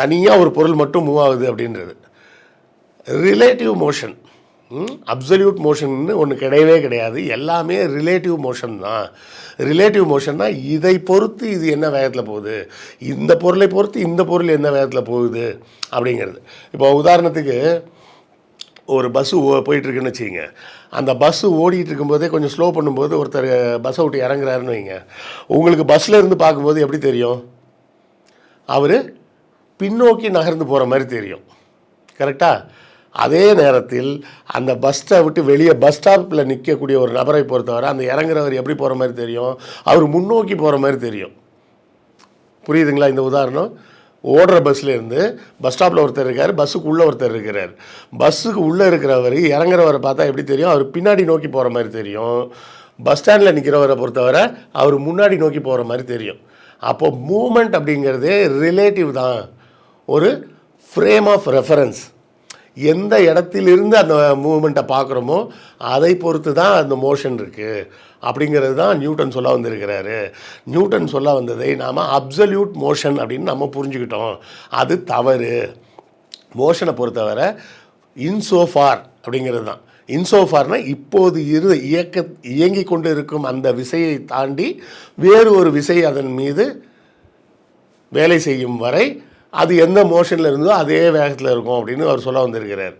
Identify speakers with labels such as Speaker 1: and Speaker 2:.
Speaker 1: தனியாக ஒரு பொருள் மட்டும் மூவ் ஆகுது அப்படின்றது. ரிலேட்டிவ் மோஷன் அப்சல்யூட் மோஷன்னு ஒன்று கிடையவே கிடையாது. எல்லாமே ரிலேட்டிவ் மோஷன் தான். ரிலேட்டிவ் மோஷன்னா இதை பொறுத்து இது என்ன வேகத்தில் போகுது? இந்த பொருளை பொறுத்து இந்த பொருள் என்ன வேகத்தில் போகுது? அப்படிங்கிறது. இப்போ உதாரணத்துக்கு ஒரு பஸ்ஸு போயிட்டுருக்குன்னு வச்சுக்கோங்க. அந்த பஸ்ஸு ஓடிட்டு இருக்கும்போதே கொஞ்சம் ஸ்லோ பண்ணும்போது ஒருத்தர் பஸ்ஸை விட்டு இறங்குறாருன்னு வைங்க. உங்களுக்கு பஸ்ஸில் இருந்து பார்க்கும்போது எப்படி தெரியும்? அவர் பின்னோக்கி நகர்ந்து போகிற மாதிரி தெரியும். கரெக்டாக அதே நேரத்தில் அந்த பஸ் ஸ்டாப் விட்டு வெளியே பஸ் ஸ்டாப்பில் நிற்கக்கூடிய ஒரு நபரை பொறுத்தவரை அந்த இறங்குறவர் எப்படி போகிற மாதிரி தெரியும்? அவர் முன்னோக்கி போகிற மாதிரி தெரியும். புரியுதுங்களா இந்த உதாரணம்? ஓடுற பஸ்ஸில் இருந்து பஸ் ஸ்டாப்பில் ஒருத்தர் இருக்கார் பஸ்ஸுக்கு உள்ளே ஒருத்தர் இருக்கிறார். பஸ்ஸுக்கு உள்ளே இருக்கிறவர் இறங்குறவரை பார்த்தா எப்படி தெரியும்? அவர் பின்னாடி நோக்கி போகிற மாதிரி தெரியும். பஸ் ஸ்டாண்டில் நிற்கிறவரை பொறுத்தவரை அவர் முன்னாடி நோக்கி போகிற மாதிரி தெரியும். அப்போது மூமெண்ட் அப்படிங்கிறதே ரிலேட்டிவ் தான். ஒரு ஃப்ரேம் ஆஃப் ரெஃபரன்ஸ் எந்த இடத்திலிருந்து அந்த மூமெண்ட்டை பார்க்குறோமோ அதை பொறுத்து தான் அந்த மோஷன் இருக்குது அப்படிங்கிறது தான் நியூட்டன் சொல்ல வந்திருக்கிறாரு. நியூட்டன் சொல்ல வந்ததை நாம் அப்சல்யூட் மோஷன் அப்படின்னு நம்ம புரிஞ்சுக்கிட்டோம். அது தவறு. மோஷனை பொறுத்தவரை இன்சோஃபார் அப்படிங்கிறது தான். இன்சோஃபார்னா இப்போது இரு இயக்க இயங்கி கொண்டு இருக்கும் அந்த விசையை தாண்டி வேறு ஒரு விசை அதன் மீது வேலை செய்யும் வரை அது எந்த மோஷனில் இருந்தோ அதே வேகத்தில் இருக்கும் அப்படின்னு அவர் சொல்ல வந்திருக்கிறார்.